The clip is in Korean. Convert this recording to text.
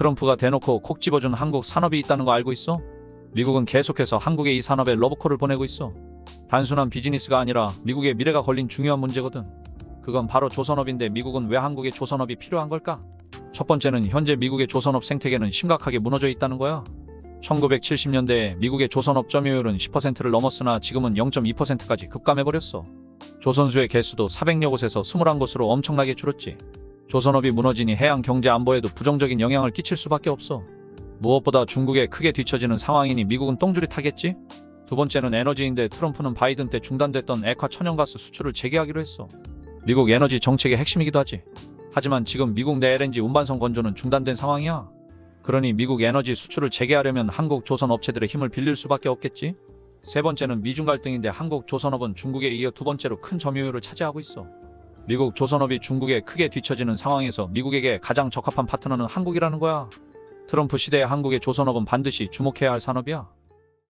트럼프가 대놓고 콕 집어준 한국 산업이 있다는 거 알고 있어? 미국은 계속해서 한국의 이 산업에 러브콜을 보내고 있어. 단순한 비즈니스가 아니라 미국의 미래가 걸린 중요한 문제거든. 그건 바로 조선업인데 미국은 왜 한국의 조선업이 필요한 걸까? 첫 번째는 현재 미국의 조선업 생태계는 심각하게 무너져 있다는 거야. 1970년대에 미국의 조선업 점유율은 10%를 넘었으나 지금은 0.2%까지 급감해버렸어. 조선수의 개수도 400여 곳에서 21곳으로 엄청나게 줄었지. 조선업이 무너지니 해양 경제 안보에도 부정적인 영향을 끼칠 수밖에 없어. 무엇보다 중국에 크게 뒤처지는 상황이니 미국은 똥줄이 타겠지? 두 번째는 에너지인데 트럼프는 바이든 때 중단됐던 액화 천연가스 수출을 재개하기로 했어. 미국 에너지 정책의 핵심이기도 하지. 하지만 지금 미국 내 LNG 운반선 건조는 중단된 상황이야. 그러니 미국 에너지 수출을 재개하려면 한국 조선 업체들의 힘을 빌릴 수밖에 없겠지? 세 번째는 미중 갈등인데 한국 조선업은 중국에 이어 두 번째로 큰 점유율을 차지하고 있어. 미국 조선업이 중국에 크게 뒤처지는 상황에서 미국에게 가장 적합한 파트너는 한국이라는 거야. 트럼프 시대의 한국의 조선업은 반드시 주목해야 할 산업이야.